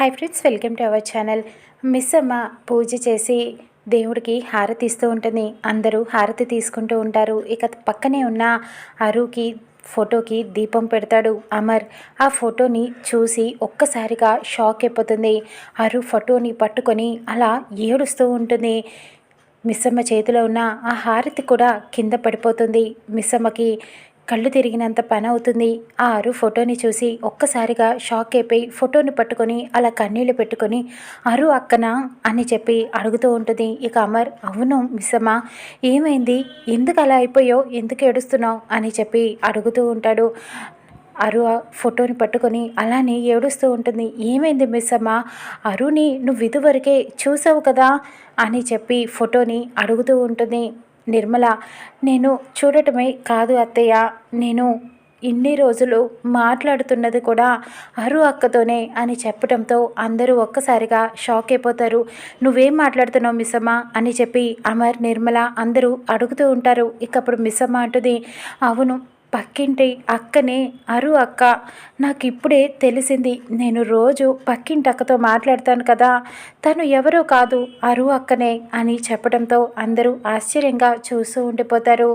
Hi friends welcome to our channel miss అమ్మ పూజ చేసి దేవుడికి హారతి ఇస్తూ ఉంటుంది. అందరూ హారతి తీసుకుంటూ ఉంటారు. ఇక పక్కనే ఉన్న అరుకి ఫోటోకి దీపం పెడతాడు అమర్. ఆ ఫోటోని చూసి ఒక్కసారిగా షాక్ అయిపోతుంది. అరు ఫోటోని పట్టుకొని అలా ఏడుస్తూ ఉంటుంది. మిస్సమ్మ చేతిలో ఉన్న ఆ హారతి కూడా కింద పడిపోతుంది. మిస్సమ్మకి కళ్ళు తిరిగినంత పని అవుతుంది. ఆ అరు ఫోటోని చూసి ఒక్కసారిగా షాక్ అయిపోయి ఫోటోని పట్టుకొని అలా కన్నీళ్ళు పెట్టుకొని అరు అక్కన? అని చెప్పి అడుగుతూ ఉంటుంది. ఇక అమర్ అవును మిస్సమ్మా ఏమైంది? ఎందుకు అలా అయిపోయో? ఎందుకు ఏడుస్తున్నావు? అని చెప్పి అడుగుతూ ఉంటాడు. అరు ఫోటోని పట్టుకొని అలానే ఏడుస్తూ ఉంటుంది. ఏమైంది మిస్ అమ్మ అరుని నువ్వు ఇదివరకే చూసావు కదా? అని చెప్పి ఫోటోని అడుగుతూ ఉంటుంది. నిర్మల నేను చూడటమే కాదు అత్తయ్య. నేను ఇన్ని రోజులు మాట్లాడుతున్నది కూడా అరు అక్కతోనే అని చెప్పడంతో అందరూ ఒక్కసారిగా షాక్ అయిపోతారు నువ్వేం మాట్లాడుతున్నావు మిస్సమ్మ? అని చెప్పి అమర్ నిర్మల అందరూ అడుగుతూ ఉంటారు. ఇకప్పుడు మిస్సమ్మ అంటుంది అవును పక్కింటి అక్కనే అరు అక్క నాకు ఇప్పుడే తెలిసింది. నేను రోజు పక్కింటి అక్కతో మాట్లాడతాను కదా తను ఎవరో కాదు అరు అక్కనే అని చెప్పడంతో అందరూ ఆశ్చర్యంగా చూస్తూ ఉండిపోతారు.